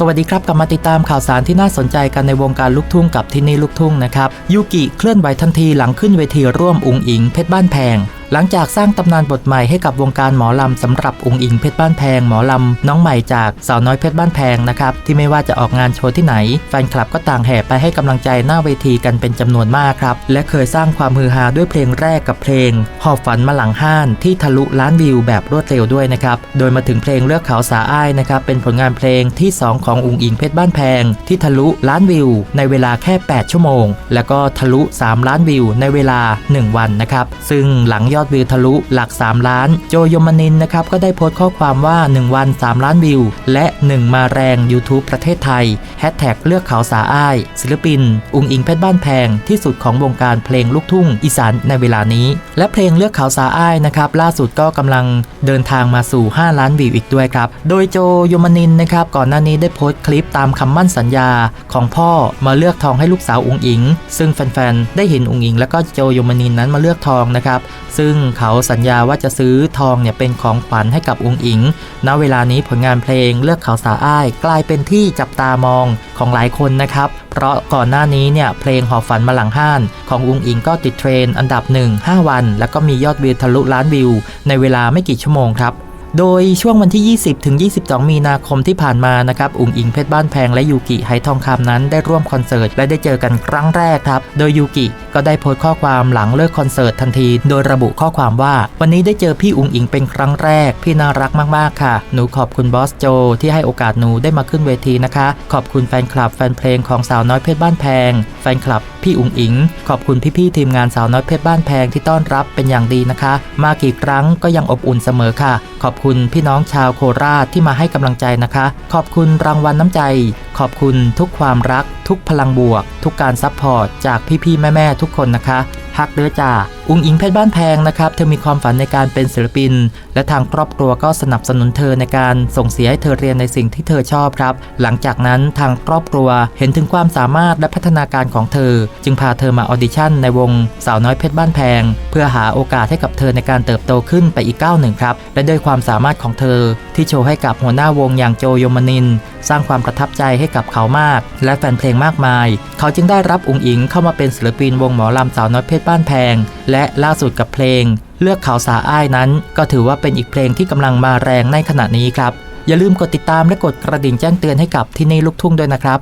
สวัสดีครับกลับมาติดตามข่าวสารที่น่าสนใจกันในวงการลูกทุ่งกับที่นี่ลูกทุ่งนะครับยูกิเคลื่อนไหวทันทีหลังขึ้นเวทีร่วมอุงอิงเพชรบ้านแพง หลังจากสร้างตำนานบทใหม่ให้กับวงการหมอลำสำหรับอุงอิงเพชรบ้านแพงหมอลำน้องใหม่จากสาวน้อยเพชรบ้านแพงนะครับที่ไม่ว่าจะออกงานโชว์ที่ไหน แฟนคลับก็ต่างแห่ไปให้กำลังใจหน้าเวทีกันเป็นจำนวนมากครับ และเคยสร้างความฮือฮาด้วยเพลงแรกกับเพลงหอบฝันมาหลังห้านที่ทะลุล้านวิวแบบรวดเร็วด้วยนะครับโดยมาถึงเพลงเลือกเขาสาอ้ายนะครับเป็นผลงานเพลงที่ 2 ของอุงอิงเพชรบ้านแพง ที่ทะลุล้านวิว ในเวลาแค่ 8 ชั่วโมง แล้วก็ทะลุ 3 ล้านวิว ในเวลา 1 วันนะครับซึ่งหลังยอดวิวทะลุหลัก 3 ล้าน โจยมนินนะครับก็ได้โพสต์ข้อความว่า 1 วัน 3 ล้านวิว และ 1 มาแรง YouTube ประเทศไทยแฮชแท็กเลือกเขาสาอ้าย ศิลปิน อุงอิงเพชรบ้านแพงที่สุดของวงการเพลงลูกทุ่งอีสานในเวลานี้ และเพลงเลือกเขาสาอ้ายนะครับล่าสุดก็กำลังเดินทางมาสู่ 5 ล้านวิวอีกด้วยครับ โดยโจยมนินนะครับก่อนหน้านี้ได้โพสต์คลิปตามคำมั่นสัญญาของพ่อมาเลือกทองให้ลูกสาวอุงอิง ซึ่งแฟนๆได้เห็นอุงอิง แล้วก็โจยมนินนั้นมาเลือกทองนะครับซึ่งเขาสัญญาว่าจะซื้อทองเนี่ยเป็นของขวัญให้กับอุงอิง ณ เวลานี้ผลงานเพลงเลือกเขาสาอ้าย กลายเป็นที่จับตามองของหลายคนนะครับ เพราะก่อนหน้านี้เนี่ยเพลงหอบฝันมาหลังห้าน ของอุงอิงก็ติดเทรนด์อันดับ 1 5 วัน แล้วก็มียอดวิวทะลุล้านวิว ในเวลาไม่กี่ชั่วโมงครับ โดยช่วงวันที่ 20 ถึง 22 มีนาคมที่ผ่านมานะครับ อุ๋งอิงเพชรบ้านแพงและยูกิไหทองคำนั้นได้ร่วมคอนเสิร์ตและได้เจอกันครั้งแรกครับ โดยยูกิก็ได้โพสต์ข้อความหลังเลิกคอนเสิร์ตทันที โดยระบุข้อความว่า วันนี้ได้เจอพี่อุ๋งอิงเป็นครั้งแรก พี่น่ารักมาก ๆ ค่ะ หนูขอบคุณบอสโจ ที่ให้โอกาสหนูได้มาขึ้นเวทีนะคะ ขอบคุณแฟนคลับแฟนเพลงของสาวน้อยเพชรบ้านแพง แฟนคลับพี่อุ๋งอิง ขอบคุณพี่ๆทีมงานสาวน้อยเพชรบ้านแพงที่ต้อนรับเป็นอย่างดีนะคะ มากี่ครั้งก็ยังอบอุ่นเสมอค่ะ ขอบคุณพี่น้องชาวโคราชที่มาให้กำลังใจนะคะ ขอบคุณรางวัลน้ำใจ ขอบคุณทุกความรัก ทุกพลังบวก ทุกการซัพพอร์ตจากพี่ๆแม่ๆทุกคนนะคะ ฮักเด้อจ่าอุงอิงเพชรบ้านแพงนะครับ เธอมีความฝันในการเป็นศิลปิน และทางครอบครัวก็สนับสนุนเธอในการส่งเสียให้เธอเรียนในสิ่งที่เธอชอบครับ หลังจากนั้นทางครอบครัวเห็นถึงความสามารถและพัฒนาการของเธอ จึงพาเธอมาออดิชั่นในวงสาวน้อยเพชรบ้านแพง เพื่อหาโอกาสให้กับเธอในการเติบโตขึ้นไปอีกก้าวหนึ่งครับ และด้วยความสามารถของเธอ ที่โชว์ให้กับหัวหน้าวงอย่างโจโยมนิน สร้างความประทับใจให้กับเขามาก และแฟนเพลงมากมาย เขาจึงได้รับอุงอิงเข้ามาเป็นศิลปินวงหมอลำสาวน้อยเพชรบ้านแพง และล่าสุดกับเพลง เลือกเขาสาอ้ายนั้น ก็ถือว่าเป็นอีกเพลงที่กำลังมาแรงในขณะนี้ครับอย่าลืมกดติดตามและกดกระดิ่งแจ้งเตือนให้กับที่นี่ลูกทุ่งด้วยนะครับ